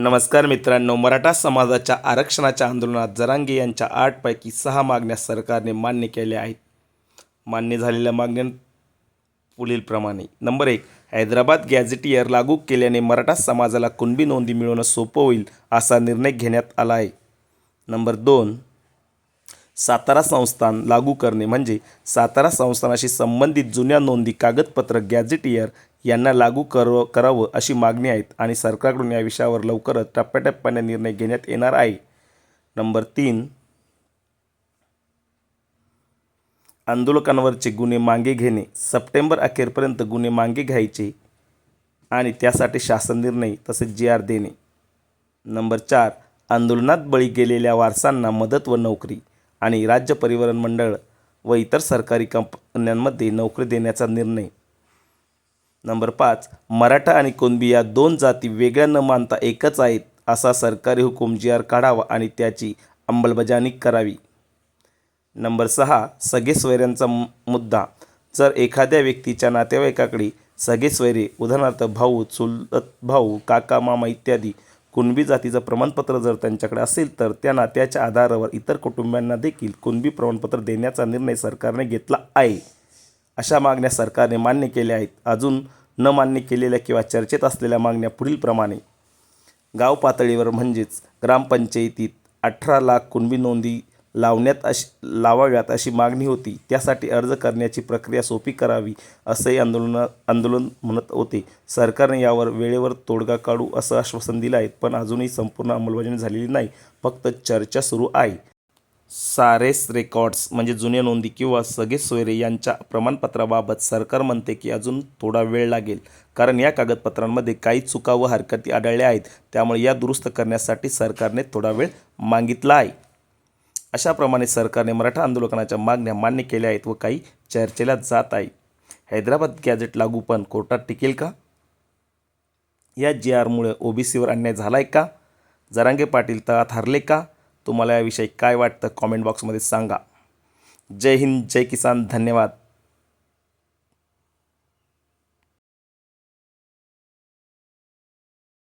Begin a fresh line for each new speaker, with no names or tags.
नमस्कार मित्रांनो मराठा समाजाच्या आरक्षणाच्या आंदोलनात जरांगे यांच्या आठपैकी सहा मागण्या सरकारने मान्य केल्या आहेत. मान्य झालेल्या मागण्या पुढीलप्रमाणे नंबर एक हैदराबाद गॅझेटियर लागू केल्याने मराठा समाजाला कुणबी नोंदी मिळवणं सोपं होईल असा निर्णय घेण्यात आला आहे. नंबर दोन सातारा संस्थान लागू करणे म्हणजे सातारा संस्थानाशी संबंधित जुन्या नोंदी कागदपत्र गॅझेटियर यांना लागू कर करावं अशी मागणी आहेत आणि सरकारकडून या विषयावर लवकरच टप्प्याटप्प्याने निर्णय घेण्यात येणार आहे. नंबर तीन. आंदोलकांवरचे गुन्हे मागे घेणे. सप्टेंबर अखेरपर्यंत गुन्हे मागे घ्यायचे आणि त्यासाठी शासन निर्णय तसेच जी आर देणे. नंबर चार. आंदोलनात बळी गेलेल्या वारसांना मदत व नोकरी आणि राज्य परिवहन मंडळ व इतर सरकारी कंपन्यांमध्ये नोकरी देण्याचा निर्णय. नंबर पाच मराठा आणि कुणबी या दोन जाती वेगळ्या न मानता एकच आहेत असा सरकारी हुकूम जी आर काढावा आणि त्याची अंमलबजावणी करावी. नंबर सहा सगळे स्वैऱ्यांचा मु- मुद्दा. जर एखाद्या व्यक्तीच्या नातेवाईकाकडे सगळे स्वैरे उदाहरणार्थ भाऊ चुलत भाऊ काका मामा इत्यादी कुणबी जातीचं प्रमाणपत्र जर त्यांच्याकडे असेल तर त्या नात्याच्या आधारावर इतर कुटुंबियांना देखील कुणबी प्रमाणपत्र देण्याचा निर्णय सरकारने घेतला आहे. अशा मागण्या सरकारने मान्य केल्या आहेत. अजून न मान्य केलेल्या किंवा चर्चेत असलेल्या मागण्या पुढीलप्रमाणे. गाव पातळीवर म्हणजेच ग्रामपंचायतीत अठरा लाख कुणबी नोंदी लावण्यात अशी लावाव्यात अशी मागणी होती. त्यासाठी अर्ज करण्याची प्रक्रिया सोपी करावी असंही आंदोलन आंदोलन म्हणत होते. सरकारने यावर वेळेवर तोडगा काढू असं आश्वासन दिलं आहे पण अजूनही संपूर्ण अंमलबजावणी झालेली नाही. फक्त चर्चा सुरू आहे. सारेस रेकॉर्ड्स म्हणजे जुन्या नोंदी किंवा सगळे सोयरे यांच्या प्रमाणपत्राबाबत सरकार म्हणते की अजून थोडा वेळ लागेल. कारण या कागदपत्रांमध्ये काही चुका व हरकती आढळल्या आहेत. त्यामुळे या दुरुस्त करण्यासाठी सरकारने थोडा वेळ मागितला आहे. अशाप्रमाणे सरकारने मराठा आंदोलकांच्या मागण्या मान्य केल्या आहेत व काही चर्चेला जात आहे. हैदराबाद गॅझेट लागू पण कोर्टात टिकेल का? या जी आरमुळे ओबीसीवर अन्याय झाला आहे का? जरांगे पाटील तळात हरले का? तुम्हाला याविषयी काय वाटतं? कॉमेंट बॉक्समध्ये सांगा. जय हिंद जय किसान. धन्यवाद.